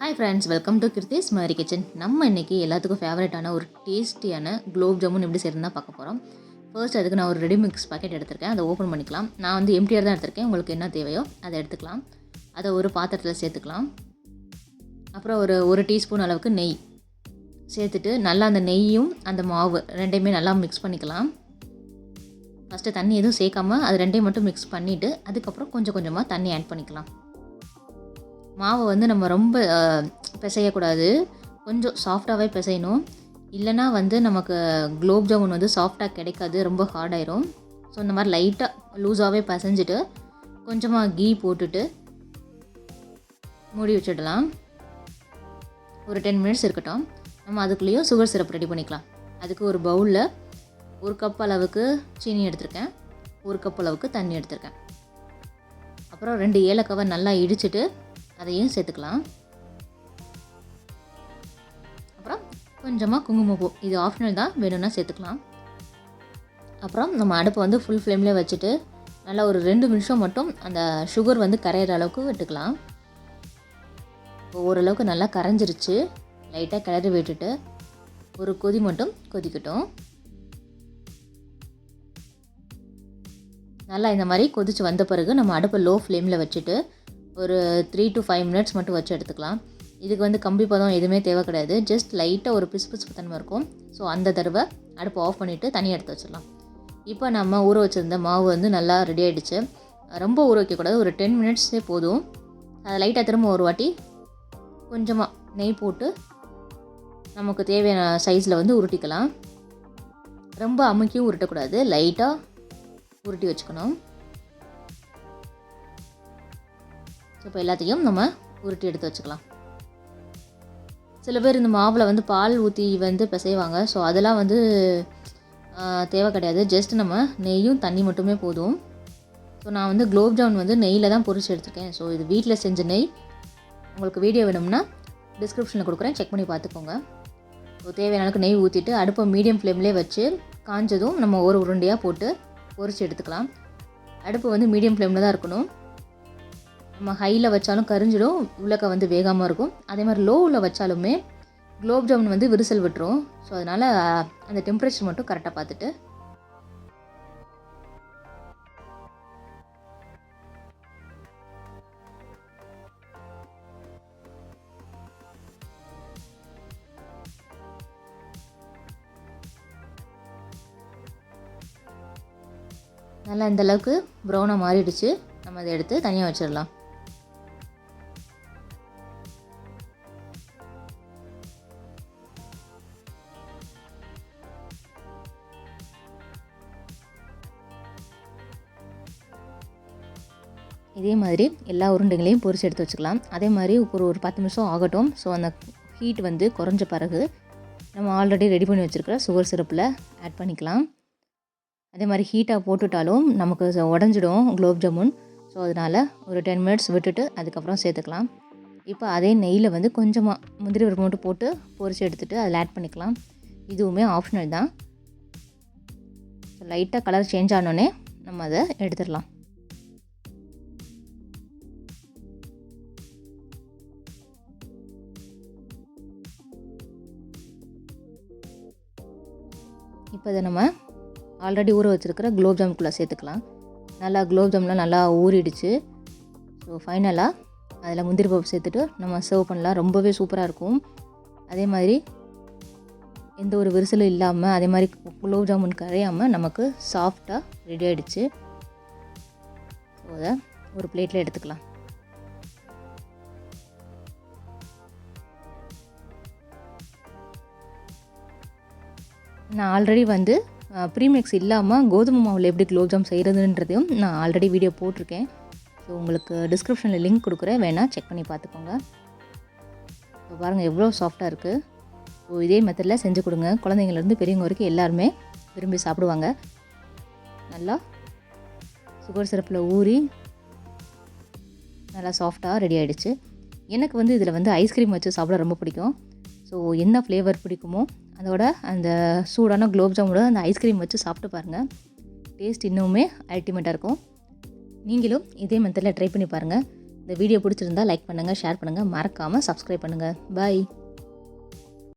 Hi friends welcome to Kiruthi's மாதிரி kitchen நம்ம இன்றைக்கி எல்லாத்துக்கும் ஃபேவரட்டான ஒரு டேஸ்டியான குலோப் ஜாமுன் எப்படி செய்யறதுனா பார்க்க போகிறோம் ஃபர்ஸ்ட் அதுக்கு நான் ஒரு ரெடி மிக்ஸ் பாக்கெட் எடுத்திருக்கேன். அதை ஓப்பன் பண்ணிக்கலாம். நான் வந்து எம்டிஆர் தான் எடுத்திருக்கேன். உங்களுக்கு என்ன தேவையோ அதை எடுத்துக்கலாம். அதை ஒரு பாத்திரத்தில் சேர்த்துக்கலாம். அப்புறம் ஒரு ஒரு டீஸ்பூன் அளவுக்கு நெய். சேர்த்துட்டு நல்லா அந்த நெய்யும் அந்த மாவு ரெண்டையுமே நல்லா மிக்ஸ் பண்ணிக்கலாம். ஃபஸ்ட்டு தண்ணி எதுவும் சேர்க்காம அது ரெண்டையும் மட்டும் மிக்ஸ் பண்ணிவிட்டு அதுக்கப்புறம் கொஞ்சம் கொஞ்சமாக தண்ணி ஆட் பண்ணிக்கலாம். மாவை வந்து நம்ம ரொம்ப பிசையக்கூடாது. கொஞ்சம் சாஃப்டாகவே பிசையணும். இல்லைனா வந்து நமக்கு குலோப் ஜாமுன் வந்து சாஃப்டாக கிடைக்காது ரொம்ப ஹார்டாயிரும் ஸோ இந்த மாதிரி லைட்டாக லூஸாகவே பிசைஞ்சிட்டு கொஞ்சமாக கீ போட்டுட்டு மூடி வச்சிடலாம். ஒரு டென் மினிட்ஸ் இருக்கட்டும். நம்ம அதுக்குள்ளேயும் சுகர் சிரப் ரெடி பண்ணிக்கலாம். அதுக்கு ஒரு பவுலில் ஒரு கப் அளவுக்கு சீனி எடுத்திருக்கேன். ஒரு கப் அளவுக்கு தண்ணி எடுத்திருக்கேன். அப்புறம் ரெண்டு ஏலக்காவை நல்லா இடிச்சிட்டு அதையும் சேர்த்துக்கலாம். அப்புறம் கொஞ்சமாக குங்குமப்பூ. இது ஆப்ஷனல் தான் வேணும்னா சேர்த்துக்கலாம். அப்புறம் நம்ம அடுப்பை வந்து ஃபுல் ஃப்ளேம்லேயே வச்சுட்டு நல்லா ஒரு ரெண்டு நிமிஷம் மட்டும் அந்த சுகர் வந்து கரையிற அளவுக்கு விட்டுக்கலாம். இப்போ ஓரளவுக்கு நல்லா கரைஞ்சிருச்சு. லைட்டாக கிளறி விட்டுட்டு ஒரு கொதி மட்டும் கொதிக்கட்டும். நல்லா இந்த மாதிரி கொதிச்சு வந்த பிறகு நம்ம அடுப்பை லோ ஃப்ளேமில் வச்சுட்டு ஒரு த்ரீ டு ஃபைவ் மினிட்ஸ் மட்டும் வச்சு எடுத்துக்கலாம். இதுக்கு வந்து கம்பி பதம் எதுவுமே தேவை கிடையாது. ஜஸ்ட் லைட்டாக ஒரு பிசு பிசு தன்மை இருக்கும். ஸோ அந்த தடவை அடுப்பை ஆஃப் பண்ணிவிட்டு தனியாக எடுத்து வச்சிடலாம். இப்போ நம்ம ஊற வச்சுருந்த மாவு வந்து நல்லா ரெடி ஆகிடுச்சு ரொம்ப ஊற வைக்கக்கூடாது. ஒரு டென் மினிட்ஸே போதும். அதை லைட்டாக திரும்ப ஒரு வாட்டி கொஞ்சமாக நெய் போட்டு நமக்கு தேவையான சைஸில் வந்து உருட்டிக்கலாம். ரொம்ப அமுக்கியும் உருட்டக்கூடாது. லைட்டாக உருட்டி வச்சுக்கணும். இப்போ எல்லாத்தையும் நம்ம உருட்டி எடுத்து வச்சுக்கலாம். சில பேர் இந்த மாவில் வந்து பால் ஊற்றி வந்து பிசைவாங்க. ஸோ அதெல்லாம் வந்து தேவை கிடையாது. ஜஸ்ட் நம்ம நெய்யும் தண்ணி மட்டுமே போதும். ஸோ நான் வந்து குலோப் ஜாமுன் வந்து நெய்யில் தான் பொரிச்சு எடுத்துருக்கேன். ஸோ இது வீட்டில் செஞ்ச நெய். உங்களுக்கு வீடியோ வேணும்னா டிஸ்கிரிப்ஷனில் கொடுக்குறேன். செக் பண்ணி பார்த்துக்கோங்க. ஸோ தேவையான அளவுக்கு நெய் ஊற்றிட்டு அடுப்பை மீடியம் ஃப்ளேம்லேயே வச்சு காஞ்சதும் நம்ம ஒரு உருண்டையாக போட்டு பொரிச்சு எடுத்துக்கலாம். அடுப்பு வந்து மீடியம் ஃப்ளேமில் தான் இருக்கணும். நம்ம ஹையில் வச்சாலும் கரிஞ்சிடும் உள்ளக்க வந்து வேகாமல் இருக்கும். அதே மாதிரி லோவில் வச்சாலுமே குலோப் ஜாமுன் வந்து விரிசல் விட்டுரும். ஸோ அதனால் அந்த டெம்பரேச்சர் மட்டும் கரெக்டாக பார்த்துட்டு. நல்லா இந்தளவுக்கு ப்ரௌனாக மாறிடுச்சு. நம்ம அதை எடுத்து தனியாக வச்சிடலாம். இதே மாதிரி எல்லா உருண்டைகளையும் பொரிச்சு எடுத்து வச்சுக்கலாம். அதே மாதிரி ஒரு ஒரு பத்து நிமிஷம் ஆகட்டும். ஸோ அந்த ஹீட் வந்து குறைஞ்ச பிறகு நம்ம ஆல்ரெடி ரெடி பண்ணி வச்சுருக்கிற சுகர் சிரப்பில் ஆட் பண்ணிக்கலாம். அதே மாதிரி ஹீட்டாக போட்டுவிட்டாலும் நமக்கு உடஞ்சிடும் குலோப் ஜாமுன் ஸோ அதனால் ஒரு டென் மினிட்ஸ் விட்டுட்டு அதுக்கப்புறம் சேர்த்துக்கலாம். இப்போ அதே நெய்யில் வந்து கொஞ்சமாக முந்திரி ஒரு மூட்டு போட்டு பொரிச்சு எடுத்துகிட்டு அதில் ஆட் பண்ணிக்கலாம். இதுவுமே ஆப்ஷனல் தான். லைட்டாக கலர் சேஞ்ச் ஆனோடனே நம்ம அதை எடுத்துடலாம். இப்போ இதை நம்ம ஆல்ரெடி ஊற வச்சுருக்கிற குலோப் ஜாமுக்குள்ளே சேர்த்துக்கலாம். நல்லா குலோப் ஜாமுன்லாம் நல்லா ஊறிடுச்சு. ஸோ ஃபைனலாக அதில் முந்திரி பருப்பு சேர்த்துட்டு நம்ம சர்வ் பண்ணலாம். ரொம்பவே சூப்பராக இருக்கும். அதே மாதிரி எந்த ஒரு விரிசலும் இல்லாமல் அதே மாதிரி குலோப் ஜாமுன் கரையாமல் நமக்கு சாஃப்டாக ரெடி ஆகிடுச்சு ஸோ அதை ஒரு பிளேட்டில் எடுத்துக்கலாம். நான் ஆல்ரெடி வந்து ப்ரீமிக்ஸ் இல்லாமல் கோதுமை மாவில் எப்படி குலோப் ஜாம் செய்கிறதுன்றதையும் நான் ஆல்ரெடி வீடியோ போட்டிருக்கேன். ஸோ உங்களுக்கு டிஸ்கிரிப்ஷனில் லிங்க் கொடுக்குறேன். வேணால் செக் பண்ணி பார்த்துக்கோங்க. இப்போ பாருங்கள் எவ்வளோ சாஃப்டாக இருக்குது ஸோ இதே மெத்தடில் செஞ்சு கொடுங்க. குழந்தைங்கள்லேருந்து பெரியவங்க வரைக்கும் எல்லாருமே விரும்பி சாப்பிடுவாங்க. நல்லா சுகர் சிரப்பில் ஊறி நல்லா சாஃப்டாக ரெடி ஆகிடுச்சு எனக்கு வந்து இதில் வந்து ஐஸ்கிரீம் வச்சு சாப்பிட ரொம்ப பிடிக்கும். ஸோ என்ன ஃப்ளேவர் பிடிக்குமோ அதோட அந்த சூடான குலோப் ஜாமோட அந்த ஐஸ்கிரீம் வச்சு சாப்பிட்டு பாருங்கள் டேஸ்ட் இன்னுமே அல்டிமேட்டாக இருக்கும். நீங்களும் இதே மெத்தடில் ட்ரை பண்ணி பாருங்கள் இந்த வீடியோ பிடிச்சிருந்தா லைக் பண்ணுங்கள் ஷேர் பண்ணுங்கள் மறக்காமல் சப்ஸ்கிரைப் பண்ணுங்கள் பாய்